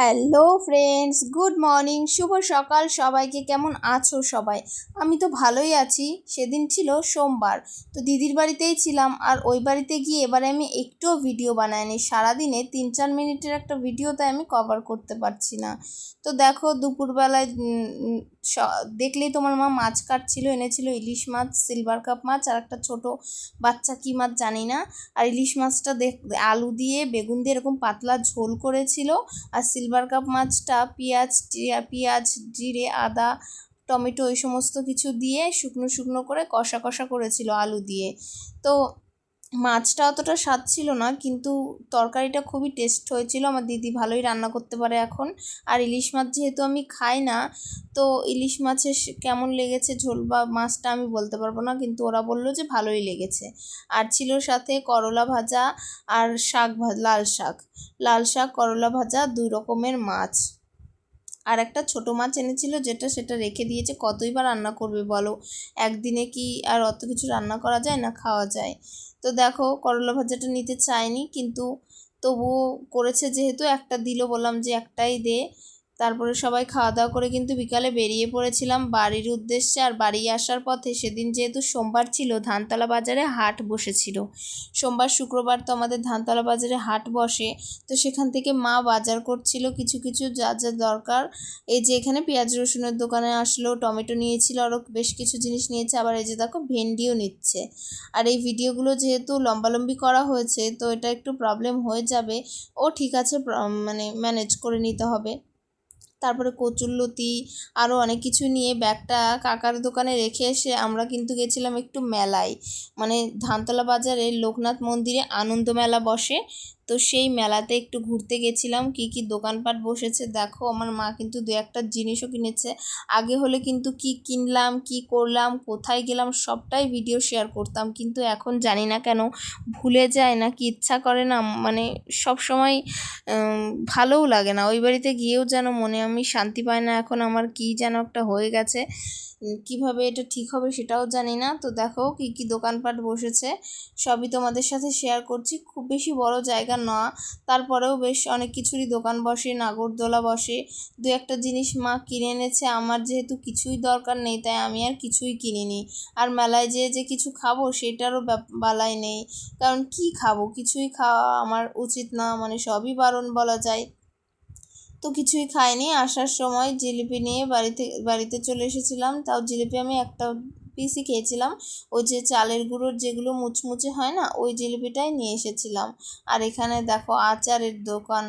Hello friends, good morning, শুভ সকাল। সবাইকে কেমন আছো সবাই? আমি তো ভালোই আছি। সেদিন ছিল সোমবার। তো দিদির বাড়িতেই ছিলাম আর ওই বাড়িতে গিয়ে এবারে আমি একটুও ভিডিও বানাইনি। সারাদিনে তিন চার মিনিটের একটা ভিডিও তাই আমি কভার করতে পারছি না। তো দেখো দুপুরবেলায় দেখলেই তোমার মা মাছ কাটছিল, এনেছিল ইলিশ মাছ সিলভার কাপ মাছ আর একটা ছোট বাচ্চা কী মাছ জানি না। আর ইলিশ মাছটা দেখ, আলু দিয়ে বেগুন দিয়ে এরকম পাতলা ঝোল করেছিল। আর সিলভার কাপ মাছটা, পেঁয়াজ পেঁয়াজ, জিরে, আদা, টমেটো এই সমস্ত কিছু দিয়ে শুকনো শুকনো করে কষা কষা করেছিল আলু দিয়ে। তো মাছটা অতটা স্বাদ ছিল না, কিন্তু তরকারিটা খুবই টেস্ট হয়েছিল। আমার দিদি ভালোই রান্না করতে পারে এখন। আর ইলিশ মাছ যেহেতু আমি খাই না, তো ইলিশ মাছের কেমন লেগেছে ঝোল বা মাছটা আমি বলতে পারব না, কিন্তু ওরা বলল যে ভালোই লেগেছে। আর ছিল সাথে করলা ভাজা আর শাক লাল শাক। লাল শাক, করলা ভাজা দুই রকমের মাছ। আর একটা ছোট মাছ এনেছিল যেটা সেটা রেখে দিয়েছে, কতই বা রান্না করবে বলো? একদিনে কি আর অত কিছু রান্না করা যায় না, খাওয়া যায়? তো দেখো করলা ভাজাটা নিতে চায়নি কিন্তু তবুও করেছে যেহেতু একটা দিল বললাম যে একটাই দে। তারপরে সবাই খাওয়া দাওয়া করে কিন্তু বিকালে বেরিয়ে পড়েছিলাম বাড়ির উদ্দেশ্যে আর বাড়ি আসার পথে সেদিন যেহেতু সোমবার ছিল, ধানতলা বাজারে হাট বসেছিল। সোমবার শুক্রবার তো আমাদের ধানতলা বাজারে হাট বসে, তো সেখান থেকে মা বাজার করছিল কিছু কিছু যা যা দরকার। এই যে এখানে পেঁয়াজ রসুনের দোকানে আসলো, টমেটো নিয়েছিল আরও বেশ কিছু জিনিস নিয়েছে, আবার এই যে দেখো ভেন্ডিও নিচ্ছে। আর এই ভিডিওগুলো যেহেতু লম্বালম্বি করা হয়েছে, তো এটা একটু প্রবলেম হয়ে যাবে। ও ঠিক আছে মানে ম্যানেজ করে নিতে হবে। তারপরে কচুরলতি আরও অনেক কিছু নিয়ে ব্যাগটা কাকার দোকানে রেখে এসে আমরা কিন্তু গেছিলাম একটু মেলায়। মানে ধানতলা বাজারে লোকনাথ মন্দিরে আনন্দ মেলা বসে। তো সেই মেলাতে একটু ঘুরতে গেছিলাম। কি কি দোকানপাট বসেছে দেখো। আমার মা কিন্তু দু একটা জিনিসও কিনেছে। আগে হলে কিন্তু কি কিনলাম, কি করলাম, কোথায় গেলাম সবটাই ভিডিও শেয়ার করতাম। কিন্তু এখন জানি না কেন ভুলে যায় না, কি ইচ্ছা করে না। মানে সব সময় ভালোও লাগে না। ওই বাড়িতে গিয়েও যেন মনে আমি শান্তি পাই না। এখন আমার কি যেন একটা হয়ে গেছে। কীভাবে এটা ঠিক হবে সেটাও জানি না। তো দেখো কি কি দোকানপাট বসেছে। সবই তোমাদের সাথে শেয়ার করছি। খুব বেশি বড় জায়গা না। তারপরেও বেশ অনেক কিছুরই দোকান বসে, নাগরদোলা বসে। দু একটা জিনিস মা কিনে এনেছে। আমার যেহেতু কিছুই দরকার নেই, তাই আমি আর কিছুই কিনিনি। আর মেলায় যেয়ে যে কিছু খাব, সেটারও বালাই নেই। কারণ কি খাব? কিছুই খাওয়া আমার উচিত না। মানে সবই বারণ বলা যায়। তো কিছুই খাইনি। আসার সময় জিলিপি নিয়ে বাড়িতে বাড়িতে চলে এসেছিলাম। তাও জিলিপি আমি একটা পিসই খেয়েছিলাম। ওই যে চালের গুঁড়োর যেগুলো মুচমুচে হয় না, ওই জিলিপিটাই নিয়ে এসেছিলাম। আর এখানে দেখো আচারের দোকান,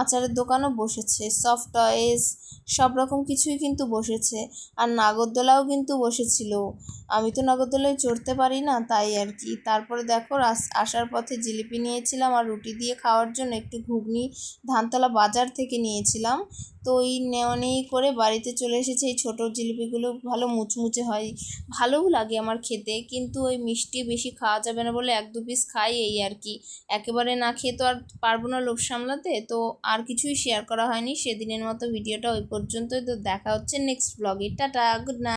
আচারের দোকানও বসেছে। সফট টয়েস সব রকম কিছুই কিন্তু বসেছে। আর নাগরদোলাও কিন্তু বসেছিল। আমি তো নাগরদোলায় চড়তে পারি না, তাই আর কি। তারপরে দেখো আসার পথে জিলিপি নিয়েছিলাম আর রুটি দিয়ে খাওয়ার জন্য একটু ঘুগনি ধানতলা বাজার থেকে নিয়েছিলাম। তো এই নেওয়া নেই করে বাড়িতে চলে এসেছে। এই ছোটো জিলিপিগুলো ভালো মুচমুচে হয়, ভালোও লাগে আমার খেতে। কিন্তু ওই মিষ্টি বেশি খাওয়া যাবে না বলে এক দু পিস খাই এই আর কি। একেবারে না খেয়ে তো আর পারব না লোভ সামলাতে। তো আর কিছুই শেয়ার করা হয়নি। সেদিনের মতো ভিডিওটা ওই পর্যন্তই। তো দেখা হচ্ছে নেক্সট ব্লগে টাটা গুড নাইট